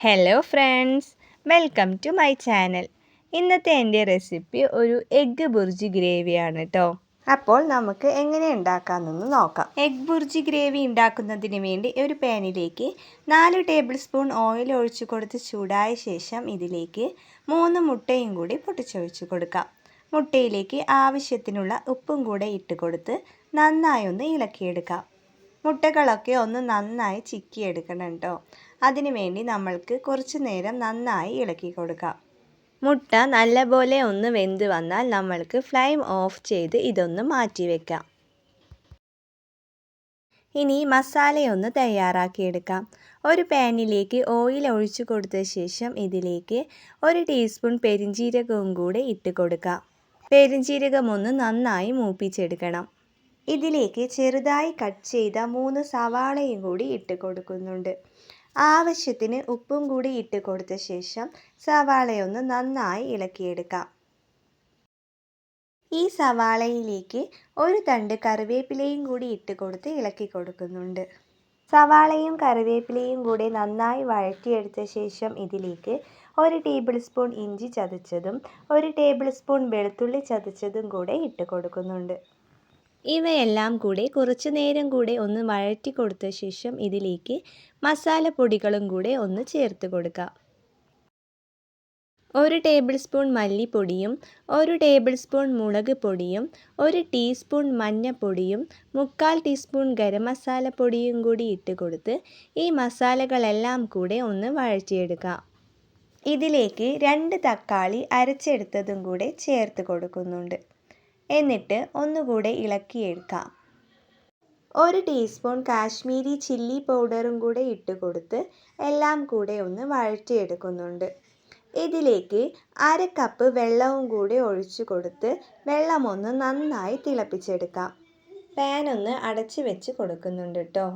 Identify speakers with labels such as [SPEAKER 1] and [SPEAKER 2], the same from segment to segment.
[SPEAKER 1] Hello friends welcome to my channel ഇന്നത്തെ എന്റെ recipe ഒരു എഗ്ഗ് ബുർജി ഗ്രേവിയാണ് കേട്ടോ അപ്പോൾ നമുക്ക് എങ്ങനെ ഉണ്ടാക്കാമെന്നൊന്ന് നോക്കാം. എഗ് ബുർജി ഗ്രേവി ഉണ്ടാക്കുന്നതിന് വേണ്ടി ഒരു പാനിലേക്ക് നാല് ടേബിൾ സ്പൂൺ ഓയിൽ ഒഴിച്ചു കൊടുത്ത് ചൂടായ ശേഷം ഇതിലേക്ക് മൂന്ന് മുട്ടയും കൂടി പൊട്ടിച്ചൊഴിച്ചു കൊടുക്കാം. മുട്ടയിലേക്ക് ആവശ്യത്തിനുള്ള ഉപ്പും കൂടെ ഇട്ട് കൊടുത്ത് നന്നായി ഒന്ന് ഇളക്കിയെടുക്കാം. മുട്ടകളൊക്കെ ഒന്ന് നന്നായി ചിക്കിയെടുക്കണം കേട്ടോ അതിനു വേണ്ടി നമ്മൾക്ക് കുറച്ച് നേരം നന്നായി ഇളക്കി കൊടുക്കാം. മുട്ട നല്ലപോലെ ഒന്ന് വെന്ത് വന്നാൽ നമ്മൾക്ക് ഫ്ലെയിം ഓഫ് ചെയ്ത് ഇതൊന്ന് മാറ്റി വെക്കാം. ഇനി മസാലയൊന്ന് തയ്യാറാക്കിയെടുക്കാം ഒരു പാനിലേക്ക് ഓയിൽ ഒഴിച്ചു കൊടുത്ത ശേഷം ഇതിലേക്ക് ഒരു ടീസ്പൂൺ പെരിഞ്ജീരകവും കൂടെ ഇട്ട് കൊടുക്കാം. പെരിഞ്ജീരകം ഒന്ന് നന്നായി മൂപ്പിച്ചെടുക്കണം. ഇതിലേക്ക് ചെറുതായി കട്ട് ചെയ്ത മൂന്ന് സവാളയും കൂടി ഇട്ട് കൊടുക്കുന്നുണ്ട്. ആവശ്യത്തിന് ഉപ്പും കൂടി ഇട്ട് കൊടുത്ത ശേഷം സവാളയൊന്ന് നന്നായി ഇളക്കിയെടുക്കാം. ഈ സവാളയിലേക്ക് ഒരു തണ്ട് കറിവേപ്പിലയും കൂടി ഇട്ട് കൊടുത്ത് ഇളക്കി കൊടുക്കുന്നുണ്ട്. സവാളയും കറിവേപ്പിലയും കൂടി നന്നായി വഴറ്റിയെടുത്ത ശേഷം ഇതിലേക്ക് ഒരു ടേബിൾ സ്പൂൺ ഇഞ്ചി ചതച്ചതും ഒരു ടേബിൾ സ്പൂൺ വെളുത്തുള്ളി ചതച്ചതും കൂടെ ഇട്ട് കൊടുക്കുന്നുണ്ട്. ഇവയെല്ലാം കൂടെ കുറച്ച് നേരം കൂടെ ഒന്ന് വഴറ്റി കൊടുത്ത ശേഷം ഇതിലേക്ക് മസാല പൊടികളും കൂടെ ഒന്ന് ചേർത്ത് കൊടുക്കുക ഒരു ടേബിൾ സ്പൂൺ മല്ലിപ്പൊടിയും ഒരു ടേബിൾ സ്പൂൺ മുളക് പൊടിയും ഒരു ടീസ്പൂൺ മഞ്ഞൾപ്പൊടിയും മുക്കാൽ ടീസ്പൂൺ ഗരം മസാല പൊടിയും കൂടി ഇട്ട് കൊടുത്ത് ഈ മസാലകളെല്ലാം കൂടെ ഒന്ന് വഴറ്റിയെടുക്കാം. ഇതിലേക്ക് രണ്ട് തക്കാളി അരച്ചെടുത്തതും കൂടെ ചേർത്ത് കൊടുക്കുന്നുണ്ട്. എന്നിട്ട് ഒന്നുകൂടെ ഇളക്കിയെടുക്കാം. ഒരു ടീസ്പൂൺ കാശ്മീരി ചില്ലി പൗഡറും കൂടെ ഇട്ട് കൊടുത്ത് എല്ലാം കൂടെ ഒന്ന് വഴറ്റിയെടുക്കുന്നുണ്ട്. ഇതിലേക്ക് അര കപ്പ് വെള്ളവും കൂടി ഒഴിച്ചു കൊടുത്ത് വെള്ളമൊന്ന് നന്നായി തിളപ്പിച്ചെടുക്കാം. പാൻ ഒന്ന് അടച്ച് വെച്ച് കൊടുക്കുന്നുണ്ട് കേട്ടോ.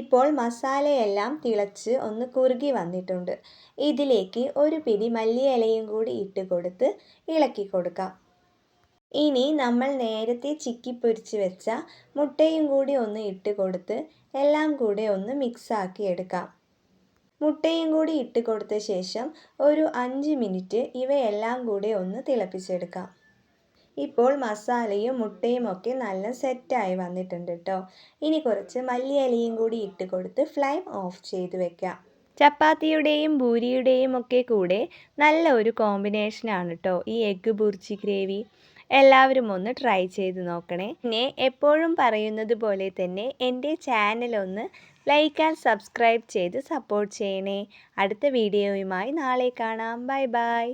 [SPEAKER 1] ഇപ്പോൾ മസാലയെല്ലാം തിളച്ച് ഒന്ന് കുറുകി വന്നിട്ടുണ്ട്. ഇതിലേക്ക് ഒരു പിടി മല്ലിയിലയും കൂടി ഇട്ട് കൊടുത്ത് ഇളക്കി കൊടുക്കാം. ഇനി നമ്മൾ നേരത്തെ ചിക്കി പൊരിച്ച് വെച്ച മുട്ടയും കൂടി ഒന്ന് ഇട്ട് കൊടുത്ത് എല്ലാം കൂടെ ഒന്ന് മിക്സാക്കി എടുക്കാം. മുട്ടയും കൂടി ഇട്ട് കൊടുത്ത ശേഷം ഒരു അഞ്ച് മിനിറ്റ് ഇവയെല്ലാം കൂടെ ഒന്ന് തിളപ്പിച്ചെടുക്കാം. ഇപ്പോൾ മസാലയും മുട്ടയും ഒക്കെ നല്ല സെറ്റായി വന്നിട്ടുണ്ട് കേട്ടോ ഇനി കുറച്ച് മല്ലിയിലയും കൂടി ഇട്ട് കൊടുത്ത് ഫ്ലെയിം ഓഫ് ചെയ്ത് വെക്കാം. ചപ്പാത്തിയുടെയും ഭൂരിയുടെയും ഒക്കെ കൂടെ നല്ല ഒരു കോമ്പിനേഷനാണ് കേട്ടോ ഈ എഗ്ഗ് ബുർജി ഗ്രേവി എല്ലാവരും ഒന്ന് ട്രൈ ചെയ്ത് നോക്കണേ. പിന്നെ എപ്പോഴും പറയുന്നത് പോലെ തന്നെ എന്റെ ചാനൽ ഒന്ന് ലൈക്ക് ആൻഡ് സബ്സ്ക്രൈബ് ചെയ്ത് സപ്പോർട്ട് ചെയ്യണേ. അടുത്ത വീഡിയോയുമായി നാളെ കാണാം. Bye bye